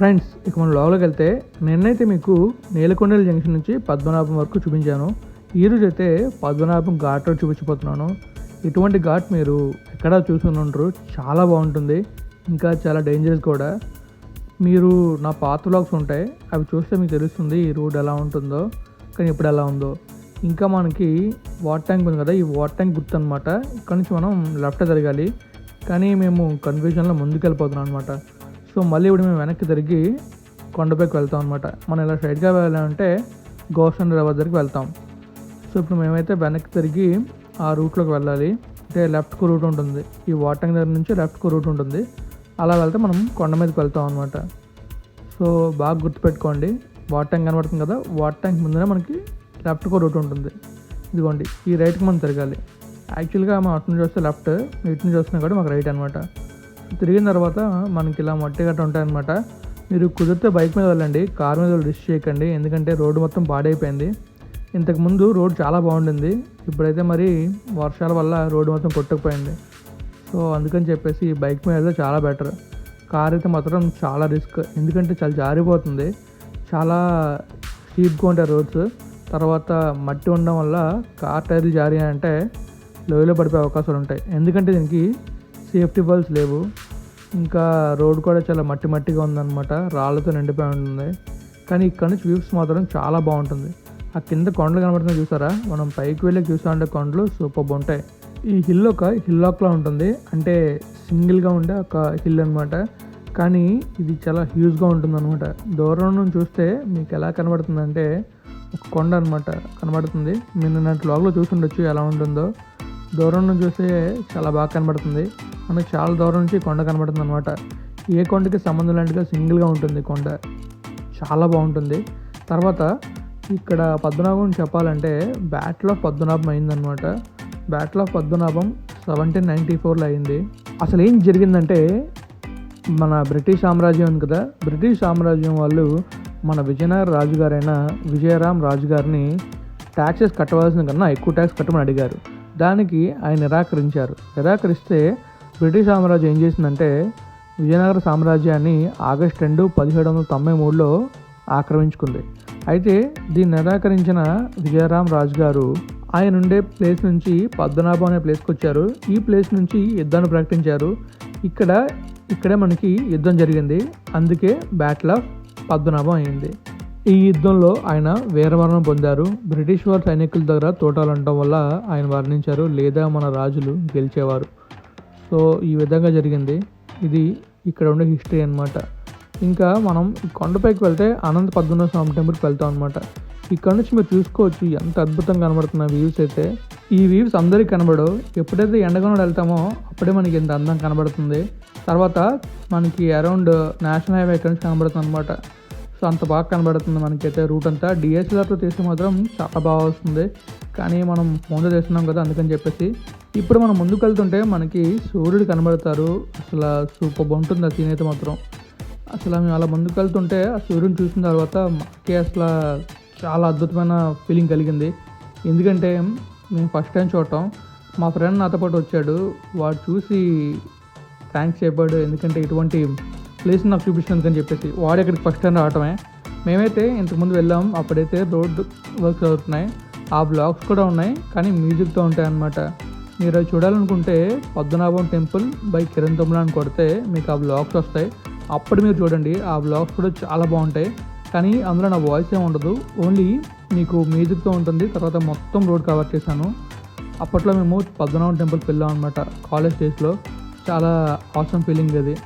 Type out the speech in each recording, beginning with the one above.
Friends ఇక మనం లోపలికి వెళ్తే నిన్నైతే మీకు నేలకొండల జంక్షన్ నుంచి పద్మనాభం వరకు చూపించాను. ఈ అయితే పద్మనాభం ఘాట్ రోడ్ చూపించబోతున్నాను. ఇటువంటి ఘాట్ మీరు ఎక్కడా చూసుకుని ఉండరు. చాలా బాగుంటుంది. ఇంకా చాలా డేంజరస్ కూడా. మీరు నా పాత బ్లాగ్స్ ఉంటాయి. అవి చూస్తే మీకు తెలుస్తుంది ఈ రోడ్ ఎలా ఉంటుందో. కానీ ఇప్పుడు ఎలా ఉందో. ఇంకా మనకి వాటర్ ట్యాంక్ ఉంది కదా ఈ వాటర్ ట్యాంక్ గుర్తు అనమాట ఇక్కడ నుంచి మనం లెఫ్ట్ తిరగాలి కానీ మేము కన్ఫ్యూజన్లో ముందుకు వెళ్ళిపోతున్నాం అనమాట సో మళ్ళీ ఇప్పుడు మేము వెనక్కి తిరిగి కొండపైకి వెళ్తాం అనమాట మనం ఇలా స్ట్రైట్గా వెళ్ళాలంటే గోషన్ రివర్ దగ్గరికి వెళ్తాం. సో ఇప్పుడు మేమైతే వెనక్కి తిరిగి ఆ రూట్లోకి వెళ్ళాలి. అంటే లెఫ్ట్కు రూట్ ఉంటుంది. ఈ వాటంగ్ ట్యాంక్ దగ్గర నుంచి లెఫ్ట్కు రూట్ ఉంటుంది. అలా వెళ్తే మనం కొండ మీదకి వెళ్తాం అనమాట సో బాగా గుర్తుపెట్టుకోండి. వాటంగ్ ట్యాంక్ కనబడుతుంది కదా వాటంగ్ ట్యాంక్ ముందరే మనకి లెఫ్ట్కు రూట్ ఉంటుంది. ఇదిగోండి ఈ రైట్కి మనం తిరగాలి. యాక్చువల్గా మనం అటు నుంచి వస్తే లెఫ్ట్ ఇటు నుంచి వస్తున్నా కూడా మాకు రైట్ అనమాట తిరిగిన తర్వాత మనకి ఇలా మట్టి గట్ట ఉంటాయన్నమాట. మీరు కుదిరితే బైక్ మీద వెళ్ళండి కార్ మీద రిస్క్ చేయకండి ఎందుకంటే రోడ్డు మొత్తం పాడైపోయింది. ఇంతకుముందు రోడ్ చాలా బాగుండింది ఇప్పుడైతే మరి వర్షాల వల్ల రోడ్డు మొత్తం కొట్టుకుపోయింది. సో అందుకని చెప్పేసి బైక్ మీద వెళ్తే చాలా బెటర్. కార్ అయితే మాత్రం చాలా రిస్క్ ఎందుకంటే చాలా జారిపోతుంది. చాలా స్టీప్గా ఉంటాయి రోడ్స్. తర్వాత మట్టి ఉండడం వల్ల కార్ టైర్లు జారి అంటే లోయలో పడిపోయే అవకాశాలు ఉంటాయి. ఎందుకంటే దీనికి సేఫ్టీ బల్స్ లేవు. ఇంకా రోడ్ కూడా చాలా మట్టి మట్టిగా ఉందన్నమాట. రాళ్ళతో నిండిపోయి ఉంటుంది కానీ ఇక్కడ నుంచి వ్యూస్ మాత్రం చాలా బాగుంటుంది. ఆ కింద కొండలు కనబడుతుంది చూసారా? మనం పైకి వెళ్ళి చూసా ఉండే కొండలు సూపర్ ఉంటాయి. ఈ హిల్ ఒక హిల్లాక్లా ఉంటుంది. అంటే సింగిల్గా ఉండే ఒక హిల్ అనమాట కానీ ఇది చాలా హ్యూజ్గా ఉంటుంది అనమాట దూరం నుంచి చూస్తే మీకు ఎలా కనబడుతుందంటే ఒక కొండ అనమాట కనబడుతుంది. మీరు నిన్న బ్లాగ్లో చూసుండొచ్చు ఎలా ఉంటుందో. దూరం నుంచి చూస్తే చాలా బాగా కనబడుతుంది. మనకు చాలా దూరం నుంచి కొండ కనబడుతుంది అనమాట ఏ కొండకి సంబంధం లాంటిగా సింగిల్గా ఉంటుంది కొండ. చాలా బాగుంటుంది. తర్వాత ఇక్కడ పద్మనాభం చెప్పాలంటే బ్యాటిల్ ఆఫ్ పద్మనాభం అయిందనమాట battle of Padmanabham seventeen ninety ఫోర్లో అయింది. అసలు ఏం జరిగిందంటే మన బ్రిటిష్ సామ్రాజ్యం కదా. బ్రిటిష్ సామ్రాజ్యం వాళ్ళు మన విజయనగర రాజుగారైన విజయరామ్ రాజు గారిని ట్యాక్సెస్ కట్టవలసిన కన్నా ఎక్కువ ట్యాక్స్ కట్టమని అడిగారు. దానికి ఆయన నిరాకరించారు. నిరాకరిస్తే బ్రిటిష్ సామ్రాజ్యం ఏం చేసిందంటే విజయనగర సామ్రాజ్యాన్ని ఆగస్ట్ రెండు పదిహేడు వందల తొంభై మూడులో ఆక్రమించుకుంది. అయితే దీన్ని నిరాకరించిన విజయరాం రాజు గారు ఆయన ఉండే ప్లేస్ నుంచి పద్మనాభం అనే ప్లేస్కి వచ్చారు. ఈ ప్లేస్ నుంచి యుద్ధాన్ని ప్రకటించారు. ఇక్కడ ఇక్కడే మనకి యుద్ధం జరిగింది. అందుకే బ్యాటిల్ ఆఫ్ పద్మనాభం అయింది. ఈ యుద్ధంలో ఆయన వీరమరణం పొందారు. బ్రిటిష్ వారి సైనికుల దగ్గర తోటాలు ఉండటం వల్ల ఆయన వర్ణించారు లేదా మన రాజులు గెలిచేవారు. సో ఈ విధంగా జరిగింది. ఇది ఇక్కడ ఉండే హిస్టరీ అన్నమాట. ఇంకా మనం కొండపైకి వెళ్తే అనంత పద్మనాభ స్వామి టెంపుల్కి వెళ్తాం అనమాట ఇక్కడ నుంచి మీరు చూసుకోవచ్చు ఎంత అద్భుతంగా కనబడుతున్న వ్యూస్ అయితే. ఈ వ్యూస్ అందరికీ కనబడవు. ఎప్పుడైతే ఎండగొండ వెళ్తామో అప్పుడే మనకి ఇంత అందం కనబడుతుంది. తర్వాత మనకి అరౌండ్ నేషనల్ హైవే ఇక్కడ నుంచి కనబడుతుంది అనమాట సో అంత బాగా కనబడుతుంది మనకైతే రూట్ అంతా. డిఎస్ఎల్ఆర్తో తీస్తే మాత్రం చాలా బాగా వస్తుంది. కానీ మనం ఫోన్తో చేస్తున్నాం కదా అందుకని చెప్పేసి. ఇప్పుడు మనం ముందుకు వెళ్తుంటే మనకి సూర్యుడు కనబడతారు. అసలు సూపర్ ఉంటుంది ఆ సీన్ అయితే మాత్రం. అసలు మేము అలా ముందుకు వెళ్తుంటే ఆ సూర్యుని చూసిన తర్వాత మాకే అసలు చాలా అద్భుతమైన ఫీలింగ్ కలిగింది. ఎందుకంటే మేము ఫస్ట్ టైం చూడటం. మా ఫ్రెండ్ నాతో పాటు వచ్చాడు. వాడు చూసి థ్యాంక్స్ చెప్పాడు. ఎందుకంటే ఇటువంటి ప్లేస్ నాకు చూపించినందుకు అని చెప్పేసి వాడు ఇక్కడికి ఫస్ట్ టైం రావటమే. మేమైతే ఇంతకుముందు వెళ్ళాం. అప్పుడైతే రోడ్ వర్క్స్ అవుతున్నాయి ఆ బ్లాగ్స్ కూడా ఉన్నాయి. కానీ మ్యూజిక్తో ఉంటాయి అన్నమాట. మీరు అవి చూడాలనుకుంటే పద్మనాభం టెంపుల్ బై కిరణ్ తమ్ముడు అని కొడితే మీకు ఆ బ్లాగ్స్ వస్తాయి. అప్పుడు మీరు చూడండి. ఆ బ్లాగ్స్ కూడా చాలా బాగుంటాయి. కానీ అందులో నా వాయిస్ ఏమి ఉండదు. ఓన్లీ మీకు మ్యూజిక్తో ఉంటుంది. తర్వాత మొత్తం రోడ్ కవర్ చేశాను. అప్పట్లో మేము పద్మనాభం టెంపుల్కి వెళ్ళాం అనమాట కాలేజ్ డేస్లో చాలా ఆసమ్ ఫీలింగ్ అది.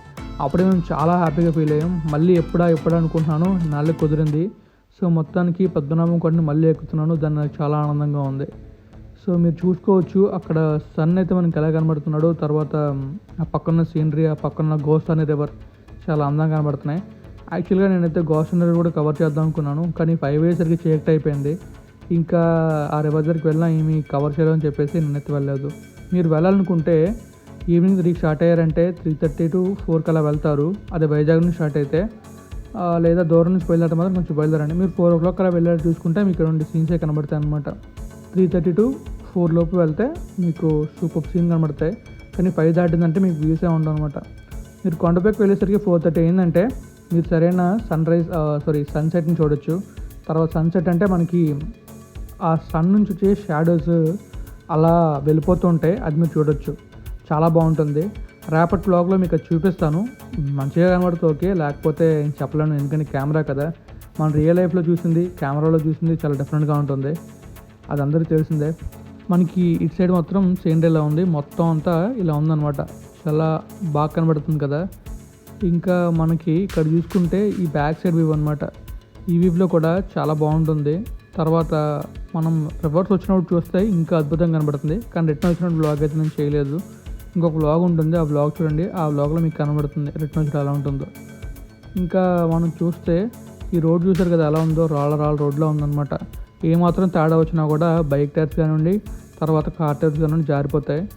అప్పుడే మేము చాలా హ్యాపీగా ఫీల్ అయ్యాం. మళ్ళీ ఎప్పుడా ఎప్పుడా అనుకుంటున్నాను. నాళ్ళకి కుదిరింది. సో మొత్తానికి పద్మనాభం కొండని మళ్ళీ ఎక్కుతున్నాను. దాన్ని నాకు చాలా ఆనందంగా ఉంది. సో మీరు చూసుకోవచ్చు. అక్కడ సన్ అయితే మనకి ఎలా కనబడుతున్నాడో తర్వాత ఆ పక్కన సీనరీ ఆ పక్కన గోస్ట్ అనే రివర్ చాలా అందంగా కనబడుతున్నాయి. యాక్చువల్గా నేనైతే గోసనర్ కూడా కవర్ చేద్దాం అనుకున్నాను. కానీ ఫైవ్ అయ్యేసరికి చేయక్ట్ అయిపోయింది. ఇంకా ఆ రివర్ దగ్గరికి వెళ్ళినా ఏమి కవర్ చేయాలని చెప్పేసి నేనైతే వెళ్ళలేదు. మీరు వెళ్ళాలనుకుంటే ఈవినింగ్ త్రీకి స్టార్ట్ అయ్యారంటే త్రీ థర్టీ టు ఫోర్కి అలా వెళ్తారు. అదే వైజాగ్ నుంచి స్టార్ట్ అయితే లేదా దూరం నుంచి బయలుదేరడం మాత్రం కొంచెం బయలుదేరండి. మీరు ఫోర్ ఓ క్లాక్ అలా వెళ్ళారు చూసుకుంటే మీకు రెండు సీన్సే కనబడతాయి అనమాట త్రీ థర్టీ టు ఫోర్ లోపు వెళ్తే మీకు సూపర్ సీన్ కనబడతాయి. కానీ ఫైవ్ దాటిందంటే మీకు వ్యూసే ఉండవు అనమాట మీరు కొండపైకి వెళ్ళేసరికి ఫోర్ థర్టీ అయిందంటే మీరు సరైన సన్ రైజ్ సారీ సన్సెట్ని చూడొచ్చు. తర్వాత సన్సెట్ అంటే మనకి ఆ సన్ నుంచి వచ్చే షాడోస్ అలా వెళ్ళిపోతూ అది మీరు చూడొచ్చు. చాలా బాగుంటుంది. రేపటి బ్లాగ్లో మీకు అది చూపిస్తాను. మంచిగా కనబడితే ఓకే. లేకపోతే చెప్పలేను. ఎందుకంటే కెమెరా కదా. మనం రియల్ లైఫ్లో చూసింది కెమెరాలో చూసింది చాలా డిఫరెంట్గా ఉంటుంది. అది అందరికీ తెలిసిందే. మనకి ఇటు సైడ్ మాత్రం సేండ్ ఇలా ఉంది. మొత్తం అంతా ఇలా ఉందన్నమాట. చాలా బాగా కనబడుతుంది కదా. ఇంకా మనకి ఇక్కడ చూసుకుంటే ఈ బ్యాక్ సైడ్ వ్యూ అనమాట ఈ వ్యూలో కూడా చాలా బాగుంటుంది. తర్వాత మనం రివర్స్ వచ్చినప్పుడు చూస్తే ఇంకా అద్భుతంగా కనబడుతుంది. కానీ రిటర్న్ వచ్చినప్పుడు బ్లాగ్ అయితే నేను చేయలేదు. ఇంకొక బ్లాగ్ ఉంటుంది. ఆ బ్లాగ్ చూడండి. ఆ బ్లాగ్లో మీకు కనబడుతుంది. రిటర్న్ వచ్చి ఎలా ఉంటుందో. ఇంకా మనం చూస్తే ఈ రోడ్ చూసారు కదా ఎలా ఉందో? రాళ్ళ రాళ్ళ రోడ్లో ఉందన్నమాట. ఏమాత్రం తేడా వచ్చినా కూడా బైక్ టైర్స్ కానివ్వండి తర్వాత కార్ టైర్స్ కానివ్వండి జారిపోతాయి.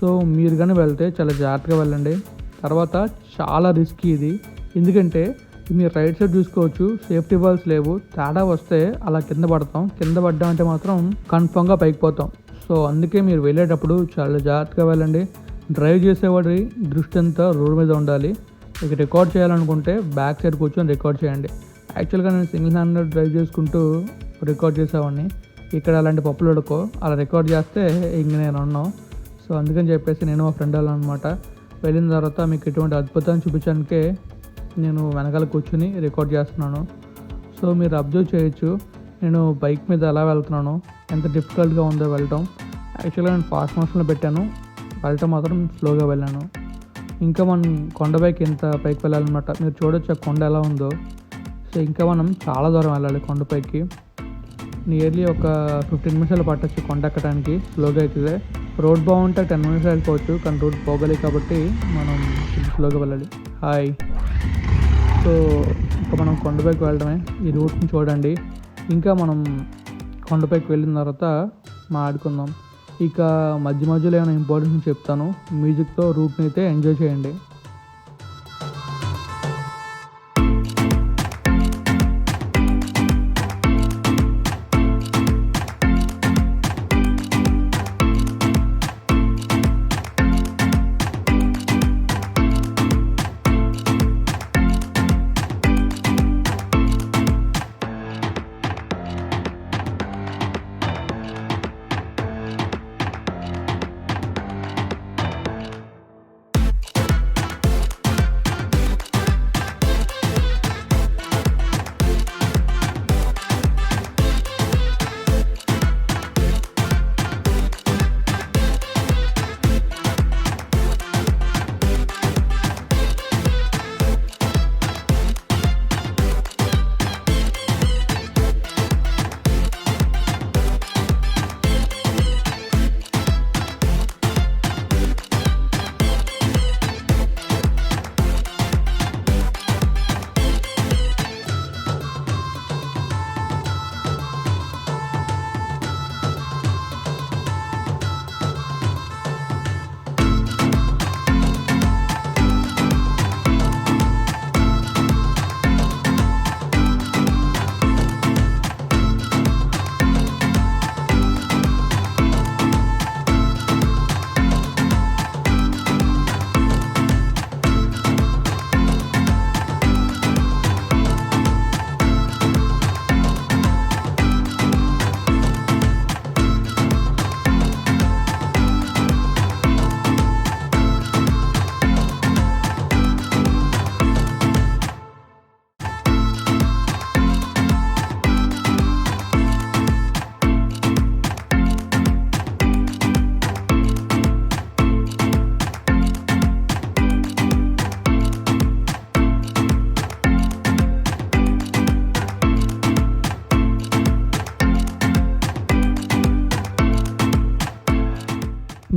సో మీరు కానీ వెళ్తే చాలా జాగ్రత్తగా వెళ్ళండి. తర్వాత చాలా రిస్క్ ఇది. ఎందుకంటే మీరు రైట్ సైడ్ చూసుకోవచ్చు. సేఫ్టీ బాల్స్ లేవు. తేడా వస్తే అలా కింద పడతాం. కింద పడ్డామంటే మాత్రం కన్ఫామ్గా పైకి పోతాం. సో అందుకే మీరు వెళ్ళేటప్పుడు చాలా జాగ్రత్తగా వెళ్ళండి. డ్రైవ్ చేసేవాడి దృష్టి అంతా రోడ్ మీద ఉండాలి. ఇక రికార్డ్ చేయాలనుకుంటే బ్యాక్ సైడ్ కూర్చొని రికార్డ్ చేయండి. యాక్చువల్గా నేను సింగిల్ హ్యాండెడ్ డ్రైవ్ చేసుకుంటూ రికార్డ్ చేసేవాడిని. ఇక్కడ అలాంటి పప్పులు ఉడకో అలా రికార్డ్ చేస్తే ఇంక నేను ఉన్నాం సో అందుకని చెప్పేసి నేను మా ఫ్రెండ్ అనమాట వెళ్ళిన తర్వాత మీకు ఇటువంటి అద్భుతాన్ని చూపించడానికే నేను వెనకాల కూర్చుని రికార్డ్ చేస్తున్నాను. సో మీరు అబ్జర్వ్ చేయొచ్చు. నేను బైక్ మీద ఎలా వెళ్తున్నాను ఎంత డిఫికల్ట్గా ఉందో వెళ్ళటం. యాక్చువల్గా నేను ఫాస్ట్ మోషన్లో పెట్టాను. వెళ్ళటం మాత్రం స్లోగా వెళ్ళాను. ఇంకా మనం కొండపైకి ఎంత పైకి వెళ్ళాలన్నమాట మీరు చూడొచ్చు ఆ కొండ ఎలా ఉందో. సో ఇంకా మనం చాలా దూరం వెళ్ళాలి కొండపైకి నియర్లీ ఒక ఫిఫ్టీన్ మినిట్స్ పట్టచ్చు కొండ ఎక్కడానికి స్లోగా అవుతుంది రోడ్ బాగుంటే టెన్ మినిట్స్ వెళ్ళిపోవచ్చు కానీ రోడ్ పోగలి కాబట్టి మనం స్లోగా వెళ్ళాలి. హాయ్ సో ఇంకా మనం కొండపైకి వెళ్ళడమే ఈ రూట్ని చూడండి. ఇంకా మనం కొండపైకి వెళ్ళిన తర్వాత మాట్లాడుకుందాం. ఇక మధ్య మధ్యలో ఏమైనా ఇంపార్టెన్స్ చెప్తాను. మ్యూజిక్తో రూట్ని అయితే ఎంజాయ్ చేయండి.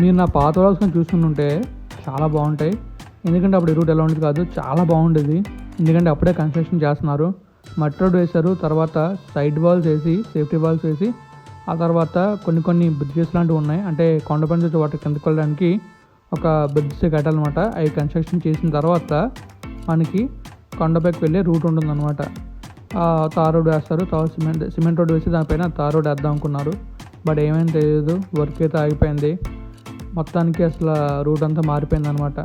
మీరు నా పాత వ్లాగ్స్ కానీ చూస్తుంటే చాలా బాగుంటాయి. ఎందుకంటే అప్పుడు రూట్ ఎలా ఉండేది కాదు చాలా బాగుండేది. ఎందుకంటే అప్పుడే కన్స్ట్రక్షన్ చేస్తున్నారు. మట్టి రోడ్ వేశారు తర్వాత సైడ్ వాల్స్ వేసి సేఫ్టీ వాల్స్ వేసి ఆ తర్వాత కొన్ని కొన్ని బ్రిడ్జెస్ లాంటివి ఉన్నాయి. అంటే కొండపండి నుంచి వాటికి కిందకి వెళ్ళడానికి ఒక బ్రిడ్జ్ కట్టాలన్నమాట. అవి కన్స్ట్రక్షన్ చేసిన తర్వాత మనకి కొండపైకి వెళ్ళే రూట్ ఉంటుందన్నమాట. తార్ రోడ్ వేస్తారు. తర్వాత సిమెంట్ సిమెంట్ రోడ్ వేసి దానిపైన తార్ రోడ్ వేద్దాం అనుకున్నారు. బట్ ఏమైంది తెలియదు వర్క్ అయితే ఆగిపోయింది. మొత్తానికి అసలు రూట్ అంతా మారిపోయింది అనమాట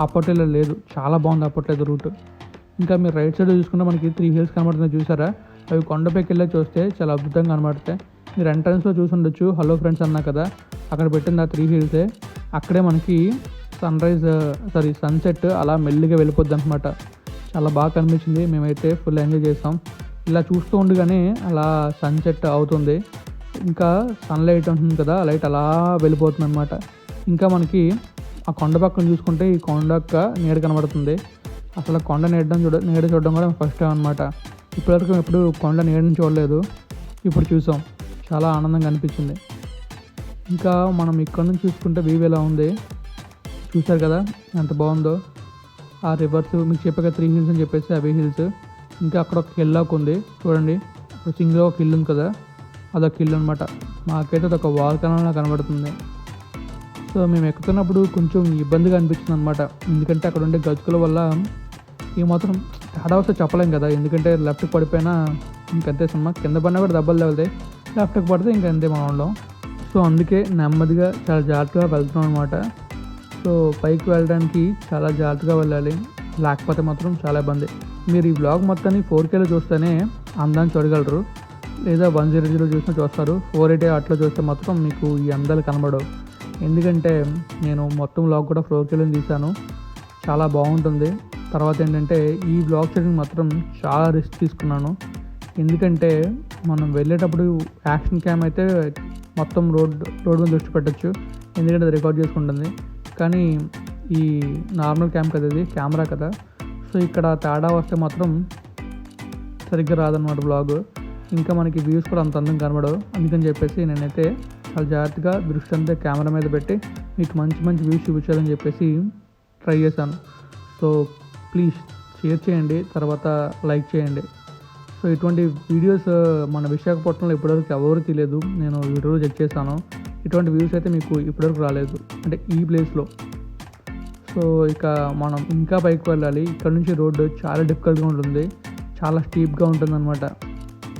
అప్పట్లో లేదు చాలా బాగుంది అప్పట్లో రూట్. ఇంకా మీరు రైట్ సైడ్ చూసుకుంటే మనకి త్రీ హిల్స్ కనబడుతున్నాయి చూసారా? అవి కొండపైకి వెళ్ళి చూస్తే చాలా అద్భుతంగా కనబడతాయి. మీరు ఎంట్రన్స్లో చూసి ఉండొచ్చు. హలో ఫ్రెండ్స్ అన్నా కదా అక్కడ పెట్టింది ఆ త్రీ హిల్సే. అక్కడే మనకి సన్ రైజ్ సారీ సన్సెట్ అలా మెల్లిగా వెళ్ళిపోద్ది అనమాట చాలా బాగా కనిపించింది. మేమైతే ఫుల్ ఎంజాయ్ చేసాం. ఇలా చూస్తూ ఉండగానే అలా సన్సెట్ అవుతుంది. ఇంకా సన్లైట్ ఉంటుంది కదా ఆ లైట్ అలా వెళ్ళిపోతుంది అనమాట ఇంకా మనకి ఆ కొండ పక్కన చూసుకుంటే ఈ కొండ యొక్క నీడ కనబడుతుంది. అసలు కొండ నీడడం చూడ నీడ చూడడం కూడా ఫస్ట్ టైం అనమాట ఇప్పటివరకు ఎప్పుడు కొండ నీడని చూడలేదు. ఇప్పుడు చూసాం. చాలా ఆనందంగా అనిపించింది. ఇంకా మనం ఇక్కడ నుంచి చూసుకుంటే వ్యూ ఎలా ఉంది? చూశారు కదా? ఎంత బాగుందో. ఆ రివర్స్ మీకు చెప్పాక త్రీ హిల్స్ అని చెప్పేసి అవి హిల్స్ ఇంకా అక్కడ ఒక హిల్ ఉంది. చూడండి. సింగిల్ ఒక హిల్ ఉంది కదా? అదొక హిల్ అనమాట మాకైతే అదొక వాల్ కనలా కనబడుతుంది. సో మేము ఎక్కుతున్నప్పుడు కొంచెం ఇబ్బందిగా అనిపించింది అనమాట ఎందుకంటే అక్కడ ఉండే గతుకుల వల్ల ఈ మాత్రం తేడా వస్తే చెప్పలేం కదా. ఎందుకంటే లెఫ్ట్కి పడిపోయినా ఇంకంతే సినిమా. కింద పడినా కూడా దెబ్బలు తగులుతాయి లెఫ్ట్కి పడితే ఇంకంతే మనం ఉండం. సో అందుకే నెమ్మదిగా చాలా జాగ్రత్తగా వెళ్తున్నాం అనమాట సో పైకి వెళ్ళడానికి చాలా జాగ్రత్తగా వెళ్ళాలి. లేకపోతే మాత్రం చాలా ఇబ్బంది. మీరు ఈ బ్లాగ్ మొత్తాన్ని ఫోర్ కేలో చూస్తేనే అందాన్ని చూడగలరు. లేదా వన్ జీరో జీరో చూసినా చూస్తారు. ఫోర్ ఎయిటీ అట్లా చూస్తే మాత్రం మీకు ఈ అందాలు కనబడవు. ఎందుకంటే నేను మొత్తం బ్లాగ్ కూడా ఫోర్ కేలో తీశాను. చాలా బాగుంటుంది. తర్వాత ఏంటంటే ఈ బ్లాగ్ షూటింగ్ మాత్రం చాలా రిస్క్ తీసుకున్నాను. ఎందుకంటే మనం వెళ్ళేటప్పుడు యాక్షన్ క్యామ్ అయితే మొత్తం రోడ్ రోడ్ మీద దృష్టి పెట్టచ్చు. ఎందుకంటే అది రికార్డ్ చేసుకుంటుంది. కానీ ఈ నార్మల్ క్యామ్ కదా ఇది? కెమెరా కదా. సో ఇక్కడ తేడా వస్తే మాత్రం సరిగ్గా రాదన్నమాట బ్లాగ్ ఇంకా మనకి వ్యూస్ కూడా అంత అందంగా కనబడవు. అందుకని చెప్పేసి నేనైతే చాలా జాగ్రత్తగా దృష్టి అంతా కెమెరా మీద పెట్టి మీకు మంచి మంచి వ్యూస్ చూపించాలని చెప్పేసి ట్రై చేశాను. సో ప్లీజ్ షేర్ చేయండి తర్వాత లైక్ చేయండి. సో ఇటువంటి వీడియోస్ మన విశాఖపట్నంలో ఇప్పటివరకు ఎవరు తెలియదు నేను యూట్యూబ్లో చెక్ చేశాను. ఇటువంటి వ్యూస్ అయితే మీకు ఇప్పటివరకు రాలేదు. అంటే ఈ ప్లేస్లో సో ఇక మనం ఇంకా పైకి వెళ్ళాలి. ఇక్కడ నుంచి రోడ్డు చాలా డిఫికల్ట్గా ఉంటుంది. చాలా స్టీప్గా ఉంటుందన్నమాట.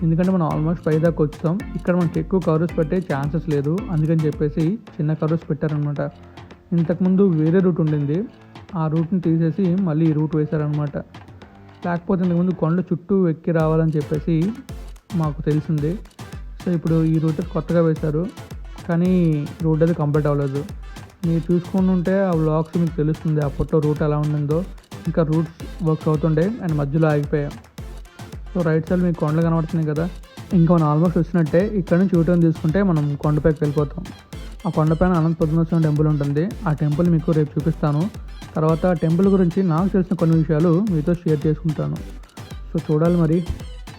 ఎందుకంటే మనం ఆల్మోస్ట్ పై దాకా వచ్చాం. ఇక్కడ మనకి ఎక్కువ కవర్స్ పెట్టే ఛాన్సెస్ లేదు. అందుకని చెప్పేసి చిన్న కవర్స్ పెట్టారనమాట ఇంతకుముందు వేరే రూట్ ఉండింది. ఆ రూట్ని తీసేసి మళ్ళీ ఈ రూట్ వేశారనమాట లేకపోతే ఇంతకుముందు కొండ చుట్టూ ఎక్కి రావాలని చెప్పేసి మాకు తెలిసింది. సో ఇప్పుడు ఈ రూట్ కొత్తగా వేశారు. కానీ రోడ్ అది కంప్లీట్ అవ్వలేదు. మీరు చూసుకుని ఉంటే ఆ వ్లాగ్స్ మీకు తెలుస్తుంది. అప్పట్లో రూట్ ఎలా ఉండిందో. ఇంకా రూట్స్ వర్క్ అవుతుండే. అండ్ మధ్యలో ఆగిపోయాం. సో రైట్ సైడ్ మీకు కొండలు కనబడుతున్నాయి కదా. ఇంకా మనం ఆల్మోస్ట్ వచ్చినట్టే ఇక్కడ నుంచి యూటర్న్ తీసుకుంటే మనం కొండపైకి వెళ్ళిపోతాం. ఆ కొండపైన అనంత పద్మనాభ టెంపుల్ ఉంటుంది. ఆ టెంపుల్ మీకు రేపు చూపిస్తాను. తర్వాత ఆ టెంపుల్ గురించి నాకు తెలిసిన కొన్ని విషయాలు మీతో షేర్ చేసుకుంటాను. సో చూడాలి మరి.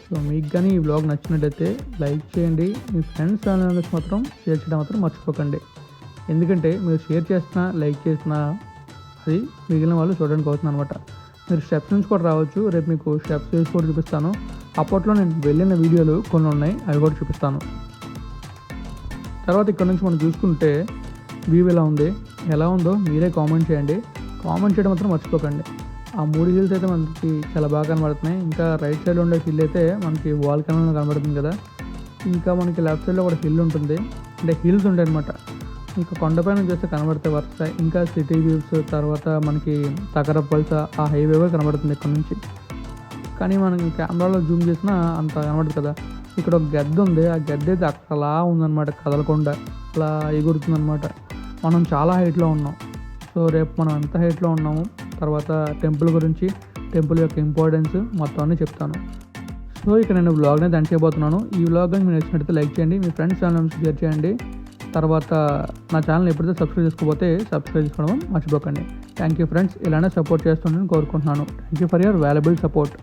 సో మీకు కానీ ఈ బ్లాగ్ నచ్చినట్టయితే లైక్ చేయండి. మీ ఫ్రెండ్స్ ఛానల్స్ మాత్రం షేర్ చేయడం మాత్రం మర్చిపోకండి. ఎందుకంటే మీరు షేర్ చేసినా లైక్ చేసినా అది మిగిలిన వాళ్ళు చూడడానికి అవుతుంది అనమాట మీరు స్టెప్స్ నుంచి కూడా రావచ్చు. రేపు మీకు స్టెప్స్ వేసి కూడా చూపిస్తాను. అప్పట్లో నేను వెళ్ళిన వీడియోలు కొన్ని ఉన్నాయి. అవి కూడా చూపిస్తాను. తర్వాత ఇక్కడ నుంచి మనం చూసుకుంటే వ్యూ ఎలా ఉంది? ఎలా ఉందో మీరే కామెంట్ చేయండి. కామెంట్ చేయడం మాత్రం మర్చిపోకండి. ఆ మూడు హిల్స్ అయితే మనకి చాలా బాగా కనబడుతున్నాయి. ఇంకా రైట్ సైడ్ ఉండే హిల్ అయితే మనకి వాల్ కెనాల్ కనబడుతుంది కదా. ఇంకా మనకి లెఫ్ట్ సైడ్లో కూడా హిల్ ఉంటుంది. అంటే హిల్స్ ఉంటాయి అనమాట ఇంకా కొండపైన చూస్తే కనబడతాయి వరుస ఇంకా సిటీ వ్యూస్ తర్వాత మనకి తకరపల్స ఆ హైవే కూడా కనబడుతుంది ఇక్కడ నుంచి. కానీ మనం కెమెరాలో జూమ్ చేసినా అంత కనబడదు కదా. ఇక్కడ ఒక గద్ద ఉంది. ఆ గద్ద అయితే అక్కలా ఉందన్నమాట కదలకుండా. అలా ఎగురుతుందన్నమాట. మనం చాలా హైట్లో ఉన్నాం. సో రేపు మనం ఎంత హైట్లో ఉన్నాము? తర్వాత టెంపుల్ గురించి టెంపుల్ యొక్క ఇంపార్టెన్స్ మొత్తం అన్నీ చెప్తాను. సో ఇక్కడ నేను బ్లాగ్ అనేది దాని చేయబోతున్నాను. ఈ బ్లాగ్ మీకు నచ్చినట్లయితే లైక్ చేయండి. మీ ఫ్రెండ్స్ ఫ్యామిలీ షేర్ చేయండి. తర్వాత నా ఛానల్ ఎప్పుడైతే సబ్స్క్రైబ్ చేసుకోకపోతే సబ్స్క్రైబ్ చేసుకోవడం మర్చిపోకండి. థ్యాంక్ యూ ఫ్రెండ్స్ ఇలానే సపోర్ట్ చేస్తుండని కోరుకుంటున్నాను. Thank you for your valuable support